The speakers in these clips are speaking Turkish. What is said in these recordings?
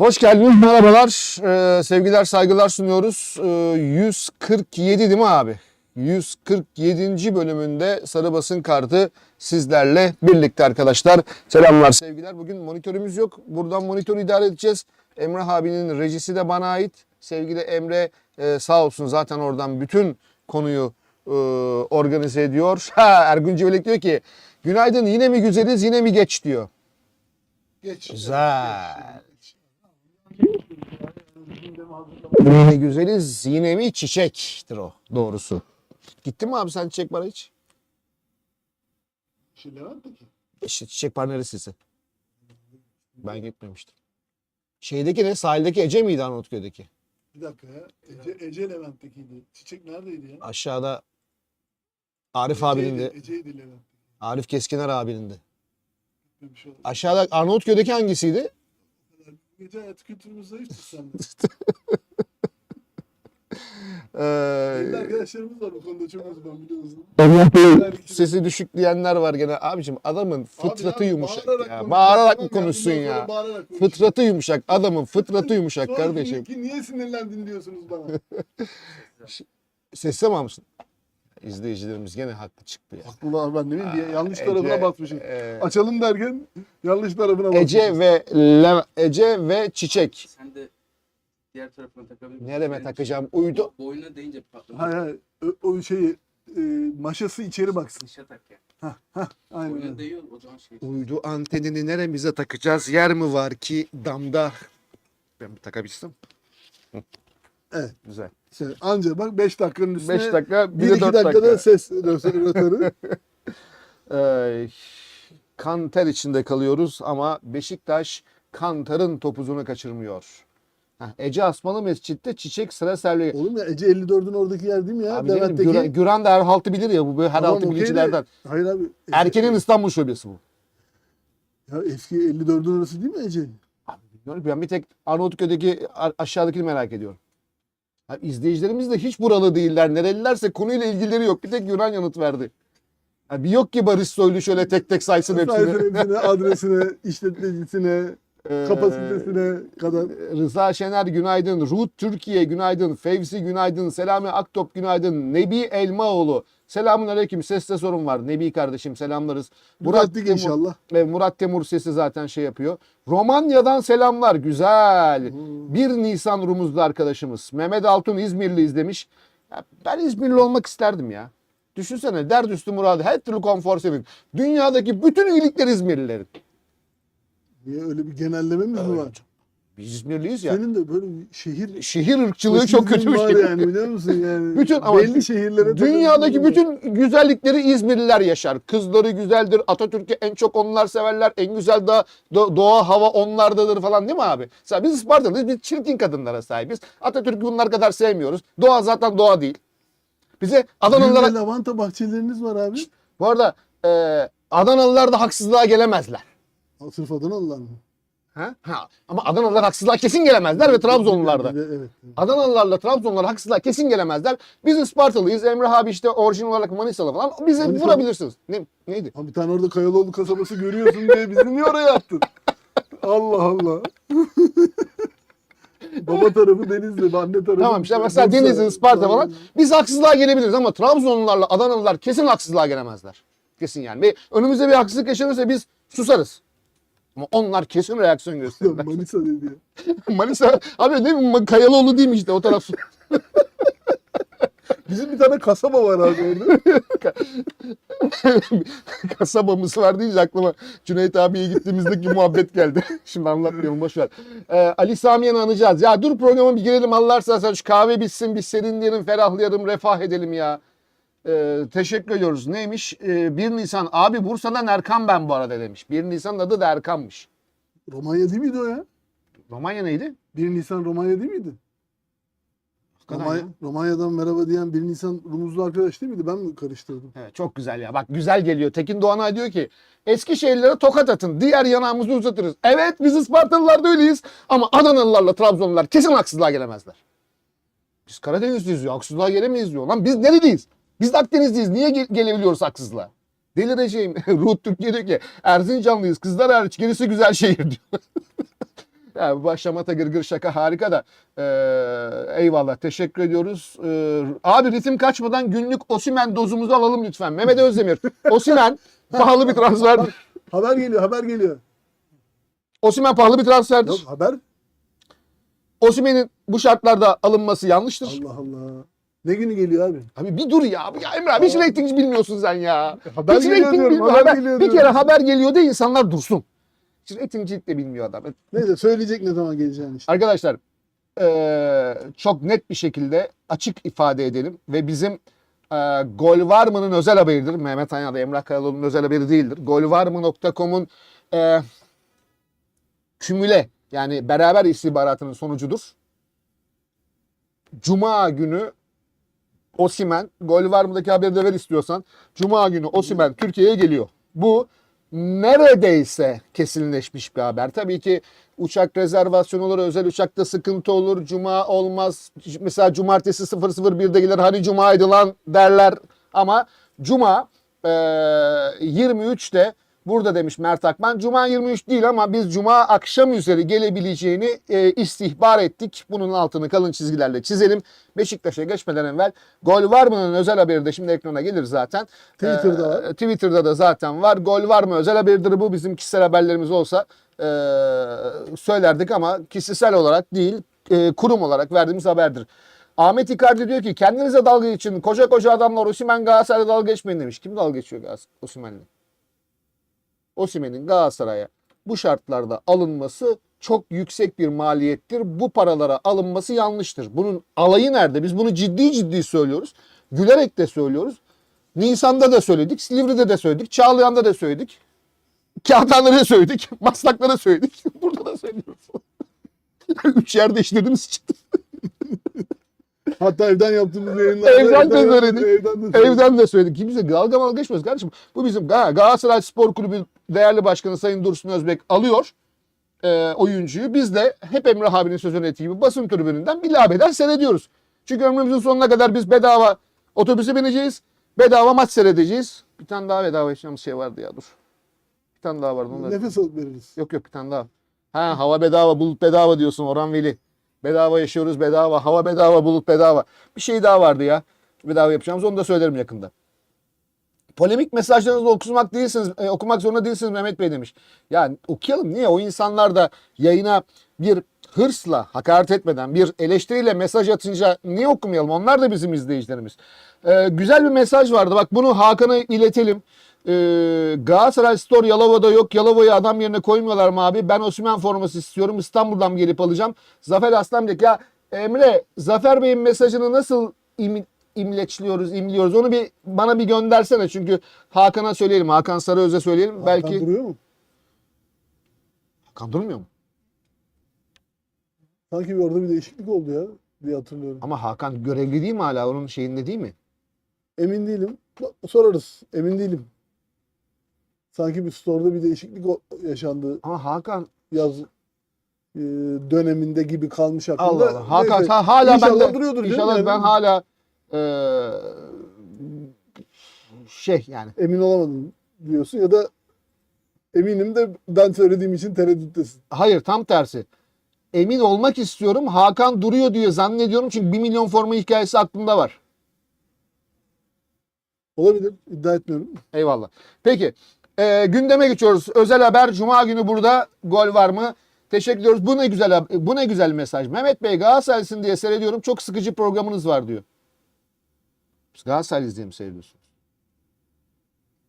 Hoş geldiniz, merhabalar. Ee, sevgiler, saygılar sunuyoruz. Ee, 147 değil mi abi? 147. bölümünde Sarı Basın Kartı sizlerle birlikte arkadaşlar. Selamlar, sevgiler. Bugün monitörümüz yok. Buradan monitörü idare edeceğiz. Emre abinin rejisi de bana ait. Sevgili Emre e, sağ olsun zaten oradan bütün konuyu e, organize ediyor. Ha, Ergun Civelek diyor ki, günaydın yine mi güzeliz yine mi geç diyor. Geç. Güzel. Yine güzeliz yine mi çiçektir o doğrusu. Gittin mi abi sen çiçek bara hiç? Şey Levent'teki. İşte çiçek bar neresisi? Ben gitmemiştim. Şeydeki ne? Sahildeki Ece miydi Arnavutköy'deki? Bir dakika ya. Ece, Ece Levent'tekiydi. Çiçek neredeydi ya? Aşağıda Arif abinin de, Ece'ydi Levent. Arif Keskiner abinin de. Gitmemiş oldu. Aşağıda Arnavutköy'deki hangisiydi? Gece hayatı kültürümüz zayıftır sende. Benim de Ee, arkadaşlarımız var bu konuda çok uzman biliyorsun. Emrah Bey Her iki- sesi düşük diyenler var gene. Abicim adamın fıtratı Abi, yumuşak bağırarak ya. konuş. Bağırarak Tamam, mı konuşsun bundan sonra ya? Bağırarak konuş. Fıtratı yumuşak. Adamın fıtratı yumuşak Sonra kardeşim. ki niye sinirlendin diyorsunuz bana. Sesle mi mısın? İzleyicilerimiz gene haklı çıktı ya. Haklılar ben bileyim diye yanlış Ece, tarafına basmışım. e, Açalım derken yanlış tarafına basmışım. Ece ve Le- Ece ve Çiçek. Sen de diğer tarafına takabilir misin? Nereme takacağım? Uydu. bo- Boynuna değince patlamış. Hayır hayır. O, o şeyi e, maşası içeri baksın. Dışa tak ya. Aynen Boynuna öyle. değiyor o zaman şey. Uydu antenini neremize takacağız? Yer mi var ki damda? Ben bir takabilsem. Hı. Evet. Güzel. Şey, anca bak 5 dakikanın üstüne 5 dakika, bir 1 de 2 4 dakikada dakika. ses rötarı. Ee, kan ter içinde kalıyoruz ama Beşiktaş kantarın topuzunu kaçırmıyor. Heh, Ece Asmalı Mescid'de çiçek sıra serliyor. Oğlum ya Ece 54'ün oradaki yer değil mi ya? Abi Levent'teki. Güran, Güran da her haltı bilir ya bu böyle her Tamam, haltı bilicilerden. Hayır abi. Ece- Erkenin İstanbul şubesi bu. Ya eski 54'ün orası değil mi Ece? Abi bilmiyorum, Ben bir tek Arnavutköy'deki aşağıdakini merak ediyorum. Abi izleyicilerimiz de hiç buralı değiller. Nerelilerse konuyla ilgileri yok. Bir tek Yunan yanıt verdi. Abi yok ki Barış Soylu şöyle tek tek saysın hepsini. Saysın hepsine, adresine, işletmecisine, Ee, kapasitesine kadar. Rıza Şener günaydın. Ruth Türkiye günaydın. Fevzi günaydın. Selami Aktop günaydın. Nebi Elmaoğlu. Selamun aleyküm. Seste sorun var. Nebi kardeşim selamlarız. Murat Düzelttik Temur, inşallah. ve Murat Temur sesi zaten şey yapıyor. Romanya'dan selamlar. Güzel. 1 Nisan Rumuzlu arkadaşımız. Mehmet Altun İzmirli izlemiş. Ya ben İzmirli olmak isterdim ya. Düşünsene dert üstü muradı her türlü konfor senin. Dünyadaki bütün iyilikler İzmirlilerin. Niye öyle bir genellememiz mi var? Biz İzmirliyiz ya. Senin de böyle şehir Şehir ırkçılığı çok kötü bir var şey. yani biliyor musun yani? Bütün ama belli şehirlere Dünyadaki takıldın. bütün güzellikleri İzmirliler yaşar. Kızları güzeldir. Atatürk'ü en çok onlar severler. En güzel da do- doğa hava onlardadır falan değil mi abi? Mesela biz Ispartalıyız. Biz çirkin kadınlara sahibiz. Atatürk'ü bunlar kadar sevmiyoruz. Doğa zaten doğa değil. Bize Adanalılara... Düğünde lavanta bahçeleriniz var abi. Bu arada e, Adanalılar da haksızlığa gelemezler. Sırf Adanalılar mı? Ha? Ha. Ama Adanalılar haksızlığa kesin gelemezler ve Trabzonlular da. Evet. evet. Adanalılarla Trabzonlular haksızlığa kesin gelemezler. Biz Ispartalıyız. Emre abi işte orijinal olarak Manisalı falan. Bize Manisa- vurabilirsiniz. Ne, neydi? Ha bir tane orada Kayaloğlu kasabası görüyorsun diye bizi niye oraya attın? Allah Allah. Baba tarafı Denizli, anne tarafı... Tamam işte mesela. Denizli, Isparta falan. Biz haksızlığa gelebiliriz ama Trabzonlularla Adanalılar kesin haksızlığa gelemezler. Kesin yani. Ve önümüzde bir haksızlık yaşanırsa biz susarız. Ama onlar kesin reaksiyon gösterirler. Manisa dedi ya. Manisa abi değil mi? Kayalıoğlu değil mi işte o taraf. Bizim bir tane kasaba var abi orada. kasabamız var deyince aklıma Cüneyt abiye gittiğimizdeki muhabbet geldi. Şimdi anlatmayalım boş ver. Ee, Ali Samiyen'i anacağız. Ya dur programa bir girelim Allah'arsa sen şu kahve bitsin bir serinleyelim, ferahlayalım, refah edelim ya. Ee, teşekkür ediyoruz. Neymiş? Ee, 1 Nisan. Abi Bursa'dan Erkan ben bu arada demiş. 1 Nisan'ın adı da Erkan'mış. Romanya değil miydi o ya? Romanya neydi? 1 Nisan Romanya değil miydi? Hakikaten Romanya, ya. Romanya'dan merhaba diyen 1 Nisan Rumuzlu arkadaş değil miydi? Ben mi karıştırdım? Evet, çok güzel ya. Bak güzel geliyor. Tekin Doğanay diyor ki Eskişehirlilere tokat atın. Diğer yanağımızı uzatırız. Evet biz Ispartalılar da öyleyiz. Ama Adanalılarla Trabzonlular kesin haksızlığa gelemezler. Biz Karadenizliyiz diyor. Haksızlığa gelemeyiz diyor. Lan biz nereliyiz? Biz de Akdenizliyiz. Niye ge- gelebiliyoruz haksızlığa? Delireceğim. Ruh Türkiye diyor ki Erzincanlıyız. Kızlar hariç gerisi güzel şehir diyor. Ya, başlamata gırgır şaka harika da. Ee, eyvallah teşekkür ediyoruz. Ee, abi ritim kaçmadan günlük Osimen dozumuzu alalım lütfen. Mehmet Özdemir. Osimen pahalı bir transferdir. Haber geliyor, haber geliyor. Osimen pahalı bir transferdir. Yok haber. Osimhen'in bu şartlarda alınması yanlıştır. Allah Allah. Ne günü geliyor abi? Abi bir dur ya. Ya Emre abi hiç reyting bilmiyorsun sen ya. Haber hiç geliyor diyorum, bilmiyor. haber geliyor bir diyorum. kere haber geliyor da insanlar dursun. Hiç reytingcilik de bilmiyor adam. Neyse söyleyecek ne zaman geleceğini işte. Arkadaşlar eee, çok net bir şekilde açık ifade edelim ve bizim eee Gol Var mı'nın özel haberidir. Mehmet Anya'da Emrah Karaloğlu'nun özel haberi değildir. Golvarmı.com'un eee kümüle yani beraber istihbaratının sonucudur. Cuma günü Osimen, Gol Var mı'daki haberi de ver istiyorsan. Cuma günü Osimen Türkiye'ye geliyor. Bu neredeyse kesinleşmiş bir haber. Tabii ki uçak rezervasyonu olur, özel uçakta sıkıntı olur, cuma olmaz. Mesela cumartesi 00.1'de gelir, hani cumaydı lan derler. Ama cuma eee 23'te burada demiş Mert Akman. Cuma 23 değil ama biz cuma akşam üzeri gelebileceğini e, istihbar ettik. Bunun altını kalın çizgilerle çizelim. Beşiktaş'a geçmeden evvel gol var mı'nın özel haberi de şimdi ekrana gelir zaten. Twitter'da Ee, var. Twitter'da da zaten var. Gol var mı özel haberidir bu. Bizim kişisel haberlerimiz olsa e, söylerdik ama kişisel olarak değil e, kurum olarak verdiğimiz haberdir. Ahmet Icardi diyor ki kendinize dalga geçin. Koca koca adamlar Osimhen Galatasaray'la dalga geçmeyin demiş. Kim dalga geçiyor Galatasaray Osimhen'le? Osimhen'in Galatasaray'a bu şartlarda alınması çok yüksek bir maliyettir. Bu paralara alınması yanlıştır. Bunun alayı nerede? Biz bunu ciddi ciddi söylüyoruz. Gülerek de söylüyoruz. Nisan'da da söyledik, Silivri'de de söyledik, Çağlayan'da da söyledik. Kağıthane'de de söyledik, Maslak'ta da söyledik. Burada da söylüyoruz. Üç yerde işlediğimiz için. Hatta evden yaptığımız yayınlarda. Evden de söyledik. Evden de söyledik. Evden de söyledik. Kimse dalga malga geçmez kardeşim. Bu bizim Ga- Galatasaray Spor Kulübü değerli başkanı Sayın Dursun Özbek alıyor e, oyuncuyu. Biz de hep Emrah abinin sözünü ettiği gibi basın tribününden bir labeden seyrediyoruz. Çünkü ömrümüzün sonuna kadar biz bedava otobüse bineceğiz. Bedava maç seyredeceğiz. Bir tane daha bedava yaşayacağımız şey vardı ya dur. Bir tane daha vardı. Onları... Nefes alıp veririz. Yok yok bir tane daha. Ha hava bedava, bulut bedava diyorsun Orhan Veli. Bedava yaşıyoruz bedava, hava bedava, bulut bedava. Bir şey daha vardı ya. Bedava yapacağımız onu da söylerim yakında. Polemik mesajlarınızı okumak değilsiniz, e, okumak zorunda değilsiniz Mehmet Bey demiş. Ya okuyalım niye? O insanlar da yayına bir hırsla, hakaret etmeden, bir eleştiriyle mesaj atınca niye okumayalım? Onlar da bizim izleyicilerimiz. Ee, güzel bir mesaj vardı. Bak bunu Hakan'a iletelim. Ee, Galatasaray Store Yalova'da yok. Yalova'yı adam yerine koymuyorlar mı abi? Ben Osman forması istiyorum. İstanbul'dan gelip alacağım. Zafer Aslan diyecek ya Emre Zafer Bey'in mesajını nasıl imleçliyoruz, imliyoruz? Onu bir bana bir göndersene. Çünkü Hakan'a söyleyelim. Hakan Sarıöz'e söyleyelim. Belki Hakan duruyor mu? Hakan durmuyor mu? Sanki bir orada bir değişiklik oldu ya diye hatırlıyorum. Ama Hakan görevli değil mi hala? Onun şeyinde değil mi? Emin değilim. Bak, Sorarız. Emin değilim. Sanki bir store'da bir değişiklik o- yaşandı Ama Hakan yaz e, döneminde gibi kalmış aklımda. Allah Allah. Hakan Neyse, ha, hala İnşallah bende duruyordur canım İnşallah yani. ben hala eee, şey yani emin olamadım diyorsun ya da eminim de ben söylediğim için tereddüttesin. hayır tam tersi. Emin olmak istiyorum. Hakan duruyor diye zannediyorum çünkü 1 milyon forma hikayesi aklımda var. Olabilir. iddia etmiyorum. Eyvallah. Peki. eee, gündeme geçiyoruz. Özel haber Cuma günü burada gol var mı? Teşekkür ediyoruz. Bu ne güzel bu ne güzel mesaj. Mehmet Bey Galatasaraylısın diye seyrediyorum. Çok sıkıcı programınız var diyor. Biz Galatasaraylıyız diye mi seyrediyorsunuz?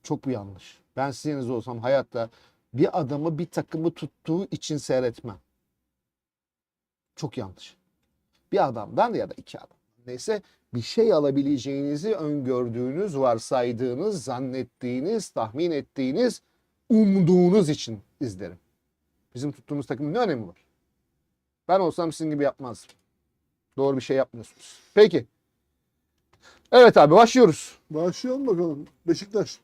Çok bir yanlış. Ben sizin yerinizde olsam hayatta bir adamı bir takımı tuttuğu için seyretmem. Çok yanlış. Bir adamdan ya da iki adam. Neyse bir şey alabileceğinizi öngördüğünüz, varsaydığınız, zannettiğiniz, tahmin ettiğiniz, umduğunuz için izlerim. Bizim tuttuğumuz takımın ne önemi var? Ben olsam sizin gibi yapmazdım. Doğru bir şey yapmıyorsunuz. Peki. Evet abi başlıyoruz. Başlayalım bakalım. Beşiktaş.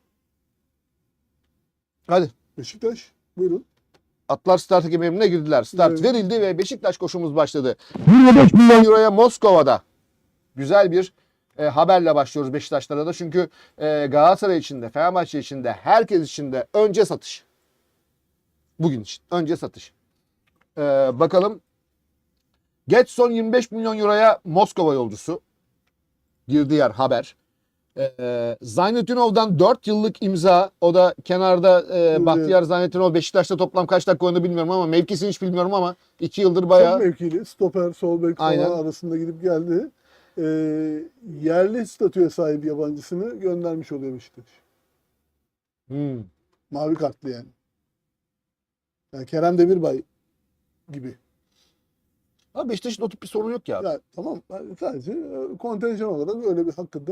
Hadi. Beşiktaş. Buyurun. Atlar start ekibine girdiler. Start Evet. verildi ve Beşiktaş koşumuz başladı. 25 milyon euroya Moskova'da. Güzel bir e, haberle başlıyoruz Beşiktaşlara da. Çünkü e, Galatasaray için de, Fenerbahçe için de, herkes için de önce satış. Bugün için önce satış. Ee, bakalım. Getson 25 milyon euroya Moskova yolcusu. Girdi yer haber. Ee, Zaynetinov'dan 4 yıllık imza. O da kenarda e. Bahtiyar Zaynetinov Beşiktaş'ta toplam kaç dakika oynadı bilmiyorum ama mevkisini hiç bilmiyorum ama 2 yıldır bayağı Çok mevkili. Stoper, sol bek falan Aynen. arasında gidip geldi. Ee, yerli statüye sahip yabancısını göndermiş oluyor Beşiktaş. Hmm. Mavi kartlı yani. yani Kerem Demirbay gibi. Abi Beşiktaş'ın o tip bir sorun yok ya. Ya, tamam sadece e, kontenjan olarak öyle bir hakkında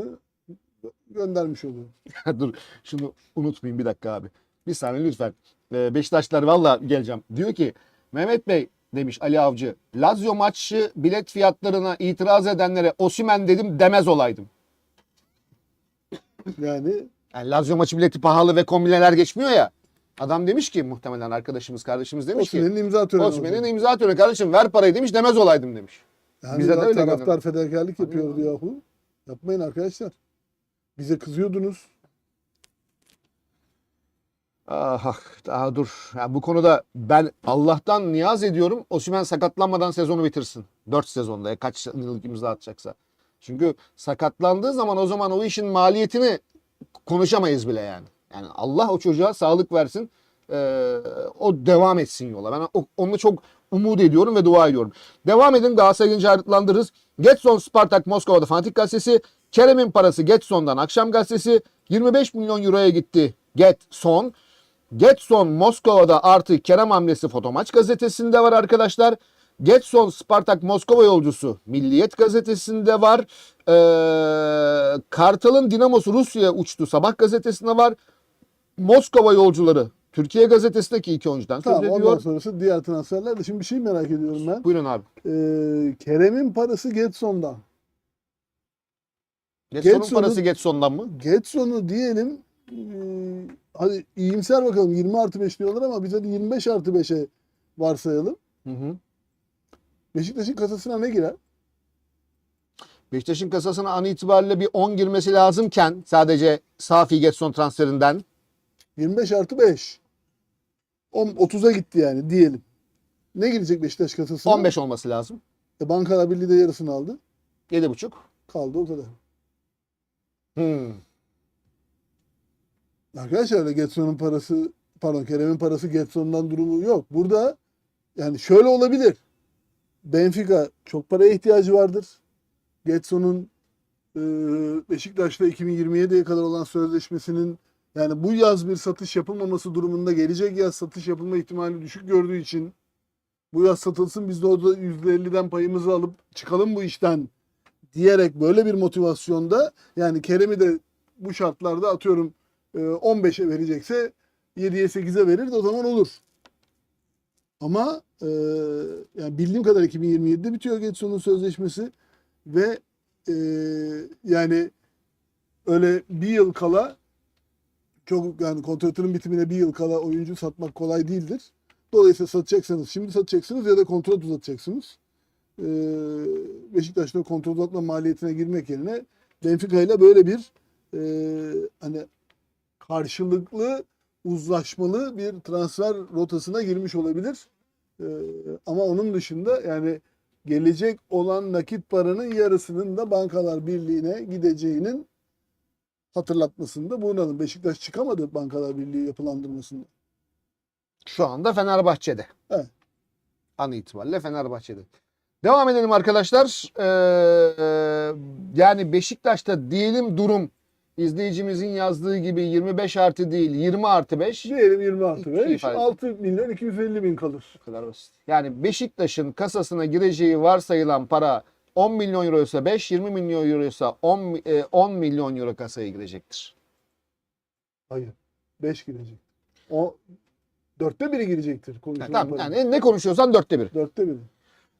göndermiş oluyor. Dur şunu unutmayayım bir dakika abi. Bir saniye lütfen. Ee, Beşiktaşlar valla geleceğim. Diyor ki Mehmet Bey demiş Ali Avcı. Lazio maçı bilet fiyatlarına itiraz edenlere Osimen dedim demez olaydım. Yani Yani Lazio maçı bileti pahalı ve kombineler geçmiyor ya. Adam demiş ki muhtemelen arkadaşımız kardeşimiz demiş ki Osimhen'in imza töreni. Olacak. imza töreni kardeşim ver parayı demiş demez olaydım demiş. Yani bize de öyle taraftar fedakarlık yapıyordu yahu. Yapmayın arkadaşlar. Bize kızıyordunuz. Ah, ah, daha dur. Ya bu konuda ben Allah'tan niyaz ediyorum. Osimhen sakatlanmadan sezonu bitirsin. 4 sezonda ya kaç yıllık imza atacaksa. Çünkü sakatlandığı zaman o zaman o işin maliyetini konuşamayız bile yani. Yani Allah o çocuğa sağlık versin. Ee, o devam etsin yola. Ben o- onu çok umut ediyorum ve dua ediyorum. Devam edin Galatasaray'ı gelince ayrıntılandırırız. Getson Spartak Moskova'da Fanatik Gazetesi. Kerem'in parası Getson'dan Akşam Gazetesi. 25 milyon euroya gitti Getson. Getson Moskova'da artı Kerem hamlesi Fotomaç gazetesinde var arkadaşlar. Getson Spartak Moskova yolcusu Milliyet gazetesinde var. Ee, Kartal'ın Dinamosu Rusya'ya uçtu Sabah gazetesinde var. Moskova yolcuları Türkiye gazetesindeki iki oyuncudan söz Tamam ondan ediyor. sonrası diğer transferler de. Şimdi bir şey merak ediyorum ben. Buyurun abi. Ee, Kerem'in parası Getson'dan. Getson'un Getson'un- parası Getson'dan mı? Getson'u diyelim e, hadi iyimser bakalım 20 artı 5 diyorlar ama biz hadi 25 artı 5'e varsayalım. Hı hı. Beşiktaş'ın kasasına ne girer? Beşiktaş'ın kasasına an itibariyle bir 10 girmesi lazımken sadece Safi Getson transferinden 25 artı 5. 10, 30'a gitti yani diyelim. Ne girecek Beşiktaş kasasına? 15 olması lazım. E, Bankalar Birliği de yarısını aldı. 7,5. Kaldı o kadar. Hmm. Arkadaşlar Getson'un parası pardon Kerem'in parası Getson'dan durumu yok. Burada yani şöyle olabilir. Benfica çok paraya ihtiyacı vardır. Getson'un e, Beşiktaş'ta 2027'ye kadar olan sözleşmesinin yani bu yaz bir satış yapılmaması durumunda gelecek yaz satış yapılma ihtimali düşük gördüğü için bu yaz satılsın biz de orada %50'den payımızı alıp çıkalım bu işten diyerek böyle bir motivasyonda yani Kerem'i de bu şartlarda atıyorum e, 15'e verecekse 7'ye 8'e verir de o zaman olur. Ama e, yani bildiğim kadar 2027'de bitiyor Getson'un sözleşmesi ve e, yani öyle bir yıl kala çok yani kontratının bitimine bir yıl kala oyuncu satmak kolay değildir. Dolayısıyla satacaksanız şimdi satacaksınız ya da kontrat uzatacaksınız. E, Beşiktaş'ta kontrat uzatma maliyetine girmek yerine Benfica ile böyle bir e, hani karşılıklı uzlaşmalı bir transfer rotasına girmiş olabilir. Ee, ama onun dışında yani gelecek olan nakit paranın yarısının da Bankalar Birliği'ne gideceğinin hatırlatmasında bulunalım. Beşiktaş çıkamadı Bankalar Birliği yapılandırmasında. Şu anda Fenerbahçe'de. Evet. An itibariyle Fenerbahçe'de. Devam edelim arkadaşlar. Ee, yani Beşiktaş'ta diyelim durum izleyicimizin yazdığı gibi 25 artı değil 20 artı 5. Diyelim 20 artı İki 5, ifade. 6 milyon 250 bin kalır. Bu kadar basit. Yani Beşiktaş'ın kasasına gireceği varsayılan para 10 milyon euro ise 5, 20 milyon euro ise 10, mi- e, 10 milyon euro kasaya girecektir. Hayır. 5 girecek. O dörtte biri girecektir. Yani, tamam, yani ne konuşuyorsan dörtte bir. Dörtte biri.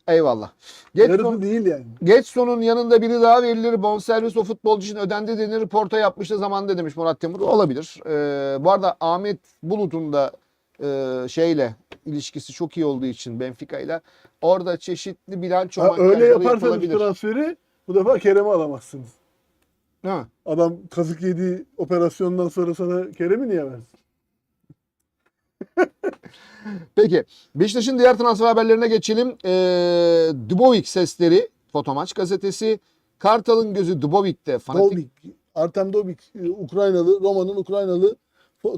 Eyvallah. Yarısı Getson, değil yani. Getson'un yanında biri daha verilir. Bonservis o futbolcu için ödendi denir. Porto yapmıştı zamanında demiş Murat Temur. Olabilir. Ee, bu arada Ahmet Bulut'un da e, şeyle ilişkisi çok iyi olduğu için Benfica ile orada çeşitli bilanço ha, Öyle yaparsanız transferi bu defa Kerem'i alamazsınız. Ha. Adam kazık yediği operasyondan sonra sana Kerem'i niye versin? Peki. Beşiktaş'ın diğer transfer haberlerine geçelim. Ee, Dubovik sesleri Fotomaç gazetesi. Kartal'ın gözü Dubovic'te. Fanatik... Dubovik. Artem Dubovik e, Ukraynalı, Roma'nın Ukraynalı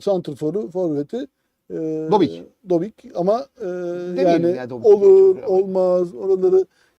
santrforu, forveti. Ee, Dobik. Dobik ama e, yani ya, Dobik olur olmaz oraları